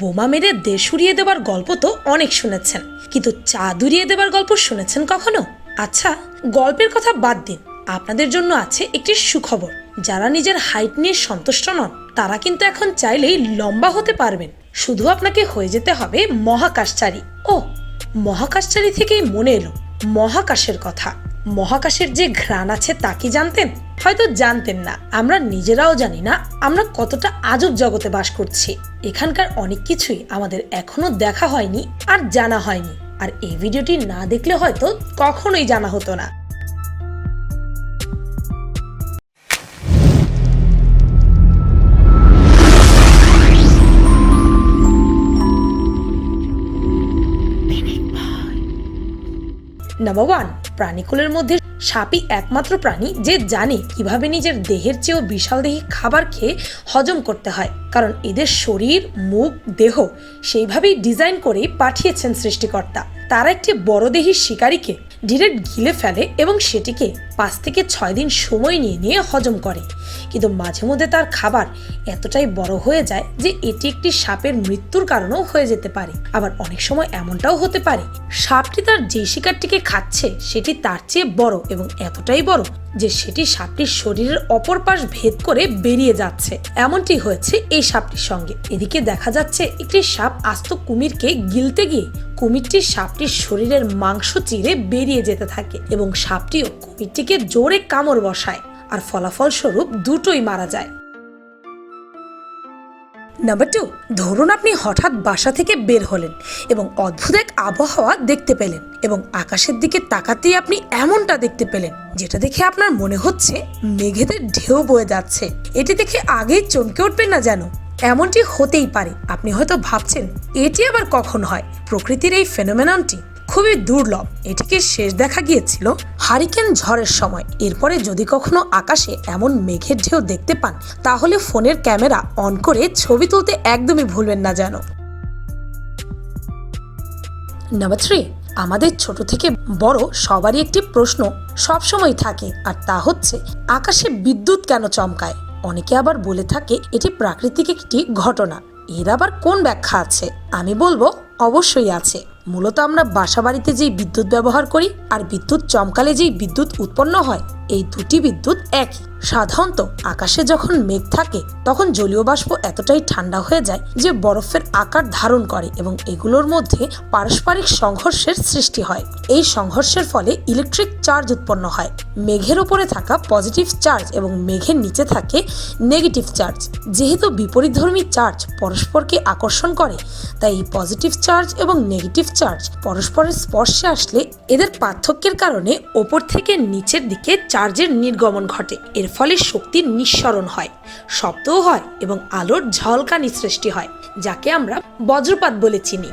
বোমা মেরে দেশ উড়িয়ে দেবার গল্প তো অনেক শুনেছেন। কিন্তু চাঁদ উড়িয়ে দেবার গল্প শুনেছেন কখনো? আচ্ছা গল্পের কথা বাদ দিন। আপনাদের জন্য আছে একটি সুখবর। যারা নিজের হাইট নিয়ে সন্তুষ্ট নন, তারা কিন্তু এখন চাইলেই লম্বা হতে পারবেন। শুধু আপনাকে হয়ে যেতে হবে মহাকাশচারী। ও, মহাকাশচারী থেকেই মনে এলো। মহাকাশের কথা। মহাকাশের যে ঘ্রাণ আছে তা কি জানতেন? হয়তো জানতেন না। আমরা নিজেরাও জানি না আমরা কতটা আজব জগতে বাস করছি। এখানকার অনেক কিছুই আমাদের এখনও দেখা হয়নি আর জানা হয়নি। আর এই ভিডিওটি না দেখলে হয়তো কখনোই জানা হতো না। নাম্বার ওয়ান প্রাণীকুলের মধ্যে সাপই একমাত্র প্রাণী যে জানে কীভাবে নিজের দেহের চেয়েও বিশাল দেহি খাবার খেয়ে হজম করতে হয়। কারণ এদের শরীর, মুখ, দেহ সেইভাবেই ডিজাইন করেই পাঠিয়েছেন সৃষ্টিকর্তা। তারা একটি বড় দেহির শিকারীকে ডিরেক্ট গিলে ফেলে এবং সেটিকে পাঁচ থেকে ছয় দিন সময় নিয়ে নিয়ে হজম করে। কিন্তু মাঝে মধ্যে তার খাবার এতটাই বড় হয়ে যায় যে এটি একটি সাপের মৃত্যুর কারণেও হয়ে যেতে পারে। আবার অনেক সময় এমনটাও হতে পারে, সাপটি তার যে শিকারটিকে খাচ্ছে সেটি তার চেয়ে বড় এবং এতটাই বড় যে সেটি সাপটির শরীরের অপর পাশ ভেদ করে বেরিয়ে যাচ্ছে। এমনটি হয়েছে এই সাপটির সঙ্গে। এদিকে দেখা যাচ্ছে একটি সাপ আস্ত কুমিরকে গিলতে গিয়ে কুমিরটি সাপটির শরীরের মাংস চিরে বেরিয়ে যেতে থাকে এবং সাপটিও কুমিরটিকে জোরে কামড় বসায়। আর ফলাফলস্বরূপ দুটোই মারা যায়। নাম্বার টু ধরুন আপনি হঠাৎ বাসা থেকে বের হলেন এবং অদ্ভুত এক আবহাওয়া দেখতে পেলেন এবং আকাশের দিকে তাকাতেই আপনি এমনটা দেখতে পেলেন, যেটা দেখে আপনার মনে হচ্ছে মেঘেদের ঢেউ বয়ে যাচ্ছে। এটি দেখে আগেই চমকে উঠবেন না যেন। এমনটি হতেই পারে, আপনি হয়তো ভাবছেন, এটি আবার কখন হয়? প্রকৃতির এই ফেনোমেননটি খুবই দুর্লভ। এটিকে শেষ দেখা গিয়েছিল হারিকেন ঝড়ের সময়। এরপরে যদি কখনো আকাশে এমন মেঘের ঢেউ দেখতে পান, তাহলে ফোনের ক্যামেরা অন করে ছবি তুলতে একদমই ভুলবেন না যেন। নাম্বার থ্রি, আমাদের ছোট থেকে বড় সবারই একটি প্রশ্ন সবসময় থাকে, আর তা হচ্ছে, আকাশে বিদ্যুৎ কেন চমকায়? অনেকে আবার বলে থাকে, এটি প্রাকৃতিক একটি ঘটনা। এর আবার কোন ব্যাখ্যা আছে? আমি বলব, অবশ্যই আছে। মূলত আমরা বাসা বাড়িতে যেই বিদ্যুৎ ব্যবহার করি আর বিদ্যুৎ চমকালে যেই বিদ্যুৎ উৎপন্ন হয়, এই দুটি বিদ্যুৎ একই। সাধারণত আকাশে যখন মেঘ থাকে, তখন জলীয় বাষ্প এতটাই ঠান্ডা হয়ে যায় যে বরফের আকার ধারণ করে এবং এগুলোর মধ্যে পারস্পরিক সংঘর্ষের সৃষ্টি হয়। এই সংঘর্ষের ফলে ইলেকট্রিক চার্জ উৎপন্ন হয়। মেঘের উপরে থাকা পজিটিভ চার্জ এবং মেঘের নিচে থাকে নেগেটিভ চার্জ। যেহেতু বিপরীতধর্মী চার্জ পরস্পরকে আকর্ষণ করে, তাই এই পজিটিভ চার্জ এবং নেগেটিভ চার্জ পরস্পরের স্পর্শে আসলে এদের পার্থক্যের কারণে ওপর থেকে নিচের দিকে চার্জের নির্গমন ঘটে। এর ফলে শক্তির নিঃসরণ হয়, শব্দও হয় এবং আলোর ঝলকানি সৃষ্টি হয়, যাকে আমরা বজ্রপাত বলে চিনি।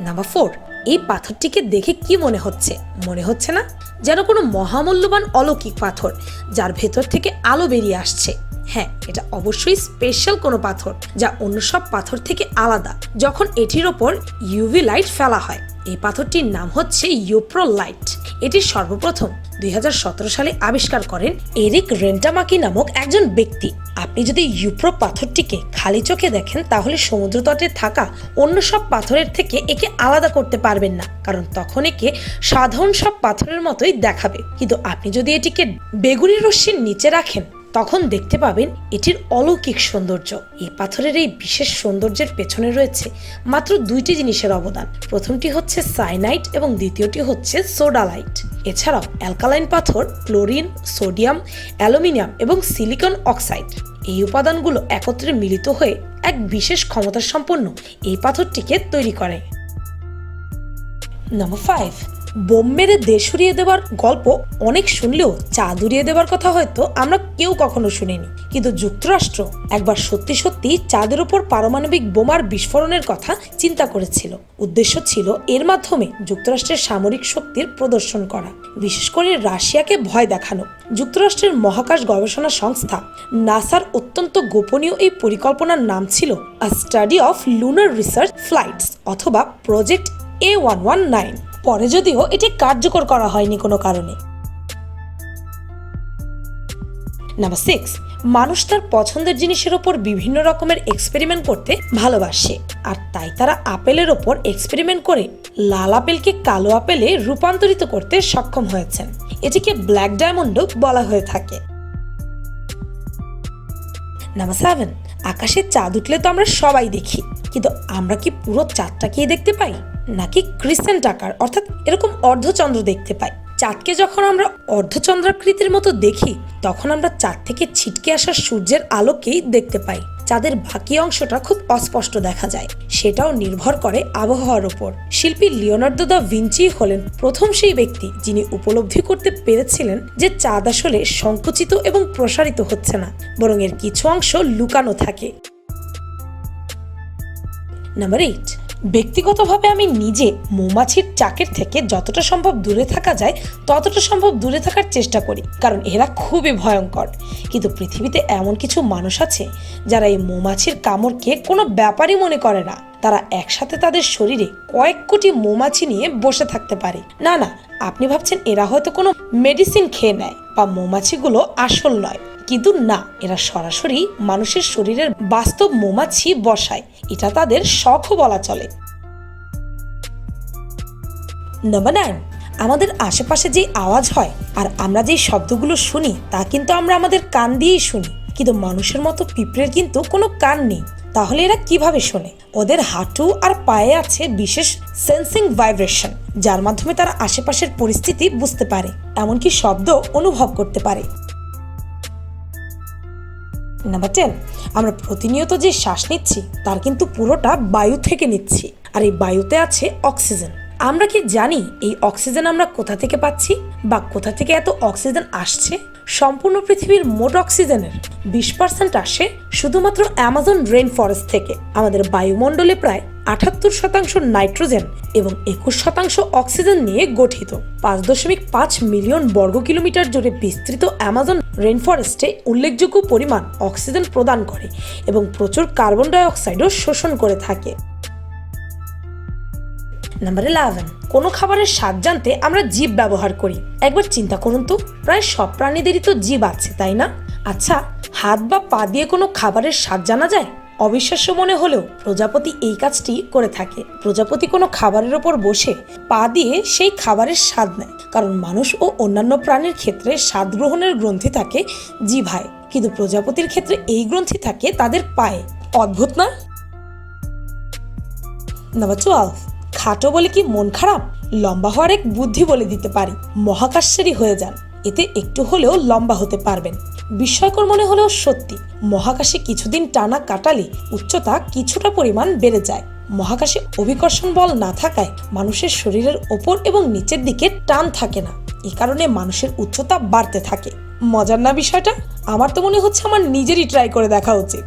নাম্বার ফোর এই পাথরটিকে দেখে কি মনে হচ্ছে? মনে হচ্ছে না? যেন কোনো মহামূল্যবান অলৌকিক পাথর, যার ভেতর থেকে আলো বেরিয়ে আসছে। হ্যাঁ এটা অবশ্যই স্পেশাল কোনো পাথর যা অন্য সব পাথর থেকে আলাদা। যখন এটির ওপর ইউভি লাইট ফেলা হয়, এই পাথরটির নাম হচ্ছে ইউপ্রো লাইট এটি সর্বপ্রথম দুই হাজার সতেরো সালে আবিষ্কার করেন এরিক রেন্টামাকি নামক একজন ব্যক্তি। আপনি যদি ইউপ্রো পাথরটিকে খালি চোখে দেখেন, তাহলে সমুদ্র তটে থাকা অন্য সব পাথরের থেকে একে আলাদা করতে পারবেন না, কারণ তখন একে সাধারণ সব পাথরের মতোই দেখাবে। কিন্তু আপনি যদি এটিকে বেগুনি রশ্মির নিচে রাখেন তখন দেখতে পাবেন এটির অলৌকিক সৌন্দর্য। এই পাথরের এই বিশেষ সৌন্দর্যের পেছনে রয়েছে মাত্র দুইটি জিনিসের অবদান। প্রথমটি হচ্ছে সাইনাইট এবং দ্বিতীয়টি হচ্ছে সোডালাইট। এছাড়াও অ্যালকালাইন পাথর, ক্লোরিন, সোডিয়াম, অ্যালুমিনিয়াম এবং সিলিকন অক্সাইড। এই উপাদানগুলো একত্রে মিলিত হয়ে এক বিশেষ ক্ষমতা সম্পন্ন এই পাথরটিকে তৈরি করে। নম্বর ফাইভ বোম মেরে দেশ উড়িয়ে দেওয়ার গল্প অনেক শুনলেও চাঁদ উড়িয়ে দেওয়ার কথা হয়তো আমরা কেউ কখনো শুনিনি। কিন্তু যুক্তরাষ্ট্র একবার সত্যি সত্যি চাঁদের ওপর পারমাণবিক বোমার বিস্ফোরণের কথা চিন্তা করেছিল। উদ্দেশ্য ছিল এর মাধ্যমে যুক্তরাষ্ট্রের সামরিক শক্তির প্রদর্শন করা। বিশেষ করে রাশিয়াকে ভয় দেখানো। যুক্তরাষ্ট্রের মহাকাশ গবেষণা সংস্থা নাসার অত্যন্ত গোপনীয় এই পরিকল্পনার নাম ছিল a study of lunar research flights অথবা project A one one nine পরে যদিও এটি কার্যকর করা হয়নি কোনো কারণে। নাম্বার সিক্স মানুষ তার পছন্দের জিনিসের ওপর বিভিন্ন রকমের এক্সপেরিমেন্ট করতে ভালোবাসে। আর তাই তারা আপেলের ওপর এক্সপেরিমেন্ট করে লাল আপেলকে কালো আপেলে রূপান্তরিত করতে সক্ষম হয়েছেন। এটিকে ব্ল্যাক ডায়মন্ডও বলা হয়ে থাকে। নাম্বার সেভেন আকাশে চাঁদ উঠলে তো আমরা সবাই দেখি, কিন্তু আমরা কি পুরো চাঁদটাকেই দেখতে পাই? নাকি ক্রিসেন্ট আকার অর্থাৎ এরকম অর্ধচন্দ্র দেখতে পাই। চাঁদকে যখন আমরা অর্ধচন্দ্রাকৃতির মতো দেখি, তখন আমরা চাঁদ থেকে ছিটকে আসা সূর্যের আলোকেই দেখতে পাই। চাঁদের বাকি অংশটা খুব অস্পষ্ট দেখা যায়। সেটাও নির্ভর করে আবহাওয়ার উপর। শিল্পী লিওনার্দো দা ভিঞ্চি হলেন প্রথম সেই ব্যক্তি যিনি উপলব্ধি করতে পেরেছিলেন যে চাঁদ আসলে সংকুচিত এবং প্রসারিত হচ্ছে না, বরং এর কিছু অংশ লুকানো থাকে। নাম্বার এইট ব্যক্তিগতভাবে আমি নিজে মৌমাছির চাকের থেকে যতটা সম্ভব দূরে থাকা যায়, ততটা সম্ভব দূরে থাকার চেষ্টা করি, কারণ এরা খুবই ভয়ঙ্কর। কিন্তু পৃথিবীতে এমন কিছু মানুষ আছে, যারা এই মৌমাছির কামড়কে কোনো ব্যাপারই মনে করে না। তারা একসাথে তাদের শরীরে কয়েক কোটি মৌমাছি নিয়ে বসে থাকতে পারে। না না, আপনি ভাবছেন এরা হয়তো কোনো মেডিসিন খেয়ে নেয়, বা মৌমাছিগুলো আসল নয়। কিন্তু না, এরা সরাসরি মানুষের শরীরের বাস্তব মৌমাছি বসায়। এটা তাদের শখও বলা চলে। নাম্বার নাইন আমাদের আশেপাশে যে আওয়াজ হয় আর আমরা যে শব্দগুলো শুনি, তা কিন্তু আমরা আমাদের কান দিয়েই শুনি। কিন্তু মানুষের মতো পিঁপড়ের কিন্তু কোনো কান নেই। তাহলে এরা কীভাবে শোনে? ওদের হাঁটু আর পায়ে আছে বিশেষ সেন্সিং ভাইব্রেশন যার মাধ্যমে তারা আশেপাশের পরিস্থিতি বুঝতে পারে। এমনকি শব্দ অনুভব করতে পারে। নাম্বার টেন আমরা প্রতিনিয়ত যে শ্বাস নিচ্ছি, তার কিন্তু পুরোটা বায়ু থেকে নিচ্ছি। আর এই বায়ুতে আছে অক্সিজেন। আমরা কি জানি এই অক্সিজেন আমরা কোথা থেকে পাচ্ছি বা কোথা থেকে এত অক্সিজেন আসছে? সম্পূর্ণ পৃথিবীর মোট অক্সিজেনের বিশ পার্সেন্ট আসে শুধুমাত্র অ্যামাজন রেন ফরেস্ট থেকে। আমাদের বায়ুমণ্ডলে প্রায় আটাত্তর শতাংশ নাইট্রোজেন এবং একুশ শতাংশ অক্সিজেন নিয়ে গঠিত। পাঁচ দশমিক পাঁচ মিলিয়ন বর্গ কিলোমিটার জুড়ে বিস্তৃত অ্যামাজন রেন ফরেস্টে উল্লেখযোগ্য পরিমাণ অক্সিজেন প্রদান করে এবং প্রচুর কার্বন ডাই অক্সাইডও শোষণ করে থাকে। নাম্বার ইলেভেন কোনো খাবারের স্বাদ জানতে আমরা জীব ব্যবহার করি। একবার চিন্তা করুন তো, প্রায় সব প্রাণীদেরই তো জীব আছে, তাই না? আচ্ছা হাত বা পা দিয়ে কোনো খাবারের স্বাদ জানা যায়? অবিশ্বাস্য মনে হলেও প্রজাপতি এই কাজটি করে থাকে। প্রজাপতি কোনো খাবারের ওপর বসে পা দিয়ে সেই খাবারের স্বাদ নেয়, কারণ মানুষ ও অন্যান্য প্রাণীর ক্ষেত্রে স্বাদ গ্রহণের গ্রন্থি থাকে জিভায়। কিন্তু প্রজাপতির ক্ষেত্রে এই গ্রন্থি থাকে তাদের পায়ে। অদ্ভুত না? খাটো বলে কি মন খারাপ? লম্বা হওয়ার এক বুদ্ধি বলে দিতে পারি। মহাকাশেরই হয়ে যান। এতে একটু হলেও লম্বা হতে পারবেন। বিস্ময়কর মনে হলেও সত্যি, মহাকাশে কিছুদিন টানা কাটালে উচ্চতা কিছুটা পরিমাণ বেড়ে যায়। মহাকাশে অভিকর্ষণ বল না থাকায় মানুষের শরীরের ওপর এবং নিচের দিকে টান থাকে না। এ কারণে মানুষের উচ্চতা বাড়তে থাকে। মজার না বিষয়টা? আমার তো মনে হচ্ছে আমার নিজেরই ট্রাই করে দেখা উচিত।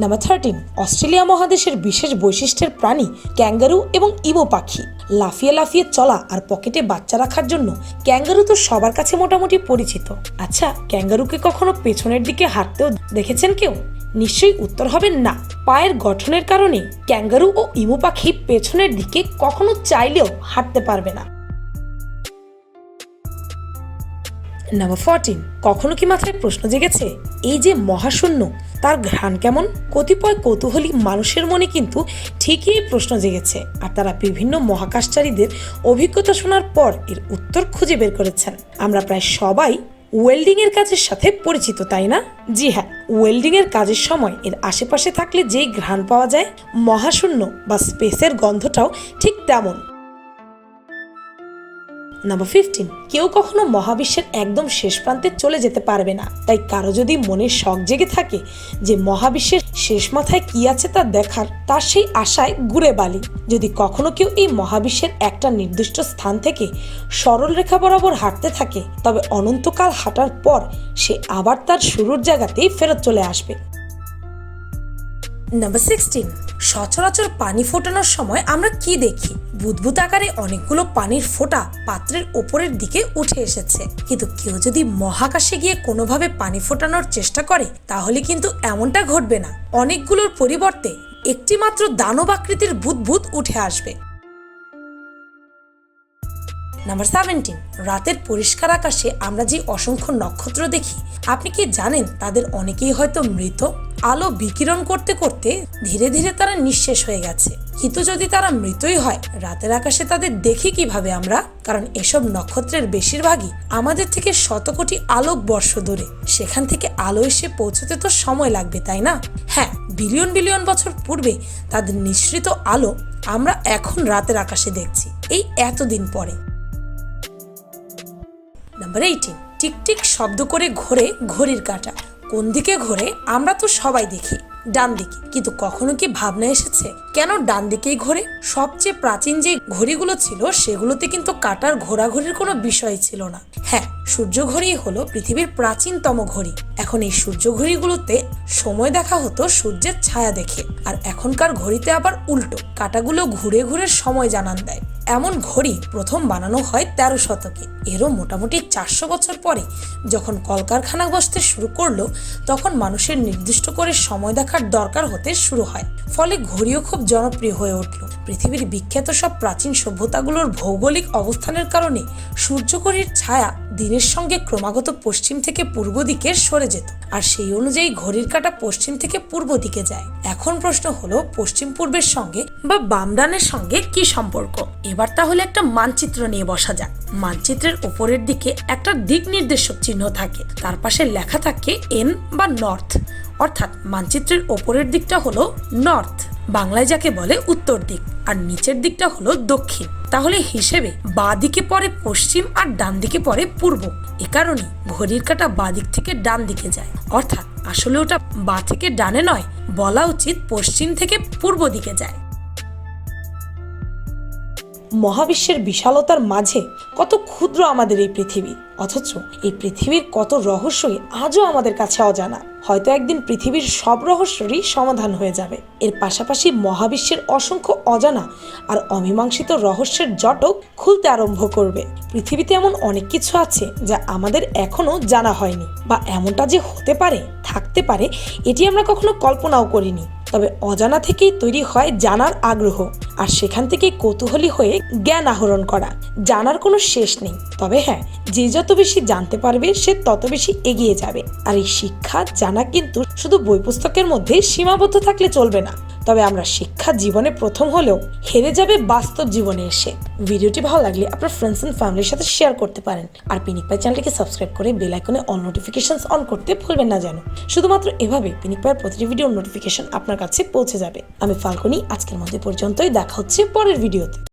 নাম্বার থার্টিন অস্ট্রেলিয়া মহাদেশের বিশেষ বৈশিষ্ট্যের প্রাণী ক্যাঙ্গারু এবং ইবো পাখি। লাফিয়ে লাফিয়ে চলা আর পকেটে বাচ্চা রাখার জন্য ক্যাঙ্গারু তো সবার কাছে মোটামুটি পরিচিত। আচ্ছা ক্যাঙ্গারুকে কখনো পেছনের দিকে হাঁটতেও দেখেছেন কেউ? নিশ্চয়ই উত্তর হবে না। পায়ের গঠনের কারণে ক্যাঙ্গারু ও ইমু পাখি পেছনের দিকে কখনো চাইলেও হাঁটতে পারবে না। নাম্বার ফোরটিন কখনো কি মাথায় প্রশ্ন জেগেছে? এই যে মহাশূন্য, তার ঘ্রাণ কেমন? কতিপয় কৌতূহলী মানুষের মনে কিন্তু ঠিকই প্রশ্ন জেগেছে। আর তারা বিভিন্ন মহাকাশচারীদের অভিজ্ঞতা শোনার পর এর উত্তর খুঁজে বের করেছেন। আমরা প্রায় সবাই ওয়েল্ডিং এর কাজের সাথে পরিচিত, তাই না? জি হ্যাঁ ওয়েল্ডিং এর কাজের সময় এর আশেপাশে থাকলে যেই ঘ্রাণ পাওয়া যায়, মহাশূন্য বা স্পেসের গন্ধটাও ঠিক তেমন। নাম্বার ফিফটিন কেউ কখনো মহাবিশ্বের একদম শেষ প্রান্তে চলে যেতে পারবে না। তাই কারও যদি মনে শখ জেগে থাকে যে মহাবিশ্বের শেষ মাথায় কি আছে তা দেখার তার সেই আশায় ঘুরে বালি। যদি কখনো কেউ এই মহাবিশ্বের একটা নির্দিষ্ট স্থান থেকে সরল রেখা বরাবর হাঁটতে থাকে, তবে অনন্তকাল হাঁটার পর সে আবার তার শুরুর জায়গাতেই ফেরত চলে আসবে। নাম্বার সিক্সটিন সচরাচর পানি ফোটানোর সময় আমরা কি দেখি? বুদবুদ আকারে অনেকগুলো পানির ফোটা পাত্রের ওপরের দিকে উঠে এসেছে। কিন্তু কেউ যদি মহাকাশে গিয়ে কোনোভাবে পানি ফোটানোর চেষ্টা করে, তাহলে কিন্তু এমনটা ঘটবে না। অনেকগুলোর পরিবর্তে একটি মাত্র দানব আকৃতির বুদবুদ উঠে আসবে। নাম্বার সেভেন্টিন রাতের পরিষ্কার আকাশে আমরা যে অসংখ্য নক্ষত্র দেখি, আপনি কি জানেন তাদের অনেকেই হয়তো মৃত? আলো বিকিরণ করতে করতে ধীরে ধীরে তারা নিঃশেষ হয়ে গেছে। কিন্তু যদি তারা মৃতই হয়, রাতের আকাশে তাদের দেখি কীভাবে আমরা? কারণ এসব নক্ষত্রের বেশিরভাগই আমাদের থেকে শত কোটি আলোক বর্ষ দূরে। সেখান থেকে আলো এসে পৌঁছতে তো সময় লাগবে, তাই না? হ্যাঁ বিলিয়ন বিলিয়ন বছর পূর্বে তাদের নিঃসৃত আলো আমরা এখন রাতের আকাশে দেখছি। এই এতদিন পরে। নাম্বার এইটিন টিকটিক শব্দ করে ঘোরে ঘড়ির কাঁটা। কোন দিকে ঘোরে? আমরা তো সবাই দেখি। ডান দিকে। কিন্তু কখনো কি ভাবনা এসেছে? কেন ডান দিকেই ঘোরে? সবচেয়ে প্রাচীন যে ঘড়িগুলো ছিল, সেগুলোতে কিন্তু কাটার ঘোরাঘড়ির কোনো বিষয় ছিল না। হ্যাঁ সূর্য ঘড়ি হলো পৃথিবীর প্রাচীনতম ঘড়ি। এখন এই সূর্য ঘড়িগুলোতে সময় দেখা হতো সূর্যের ছায়া দেখে। আর এখনকার ঘড়িতে আবার উল্টো। কাটাগুলো ঘুরে ঘুরে সময় জানান দেয়। এমন ঘড়ি প্রথম বানানো হয় তেরো শতকে। এরও মোটামুটি চারশো বছর পরে। যখন কলকারখানা বসতে শুরু করল, তখন মানুষের নির্দিষ্ট করে সময় দেখার দরকার হতে শুরু হয়। ফলে ঘড়িও খুব জনপ্রিয় হয়ে উঠল। পৃথিবীর বিখ্যাত সব প্রাচীন সভ্যতাগুলোর ভৌগোলিক অবস্থানের কারণে সূর্যঘড়ির ছায়া দিনের সঙ্গে ক্রমাগত পশ্চিম থেকে পূর্ব দিকে সরে যেত। আর সেই অনুযায়ী ঘড়ির কাঁটা পশ্চিম থেকে পূর্ব দিকে যায়। এখন প্রশ্ন হলো, পশ্চিম পূর্বের সঙ্গে বা বামডানের সঙ্গে কি সম্পর্ক? এবার তাহলে একটা মানচিত্র নিয়ে বসা যাক। মানচিত্রের উপরের দিকে একটা দিক নির্দেশক চিহ্ন থাকে। তার পাশে লেখা থাকে এন বা নর্থ। অর্থাৎ মানচিত্রের ওপরের দিকটা হলো নর্থ। বাংলায় যাকে বলে উত্তর দিক, আর নিচের দিকটা হলো দক্ষিণ। তাহলে হিসেবে বাঁ দিকে পরে পশ্চিম আর ডান দিকে পরে পূর্ব। এ কারণে ঘড়ির কাঁটা বাঁ দিক থেকে ডান দিকে যায়। অর্থাৎ আসলে ওটা বাঁ থেকে ডানে নয়, বলা উচিত পশ্চিম থেকে পূর্ব দিকে যায়। মহাবিশ্বের বিশালতার মাঝে কত ক্ষুদ্র আমাদের এই পৃথিবী। অথচ এই পৃথিবীর কত রহস্যই আজও আমাদের কাছে অজানা। হয়তো একদিন পৃথিবীর সব রহস্যরই সমাধান হয়ে যাবে। এর পাশাপাশি মহাবিশ্বের অসংখ্য অজানা আর অমীমাংসিত রহস্যের জটক খুলতে আরম্ভ করবে। পৃথিবীতে এমন অনেক কিছু আছে যা আমাদের এখনও জানা হয়নি। বা এমনটা যে হতে পারে, থাকতে পারে, এটি আমরা কখনো কল্পনাও করিনি। তবে অজানা থেকেই তৈরি হয় জানার আগ্রহ আর সেখান থেকে কৌতূহলী হয়ে জ্ঞান আহরণ করা। জানার কোনো শেষ নেই। তবে হ্যাঁ যে যত বেশি জানতে পারবে, সে তত বেশি এগিয়ে যাবে। আর এই শিক্ষা জানা কিন্তু শুধু বই পুস্তকের মধ্যে সীমাবদ্ধ থাকলে চলবে না। তবে আমরা শিক্ষা জীবনে প্রথম হলেও হেরে যাবে বাস্তব জীবনে এসে। ভিডিওটি ভালো লাগলে আপনার ফ্রেন্ডস অ্যান্ড ফ্যামিলির সাথে শেয়ার করতে পারেন। আর পিনিক পাই চ্যানেলটিকে সাবস্ক্রাইব করে বেল আইকনে অল নোটিফিকেশন অন করতে ভুলবেন না যেন। শুধুমাত্র এভাবে পিনিক পাইয়ের প্রতিটি ভিডিওর নোটিফিকেশন আপনার কাছে পৌঁছে যাবে। আমি ফাল্গুনি, আজকের মধ্যে পর্যন্তই। দেখা হচ্ছে পরের ভিডিওতে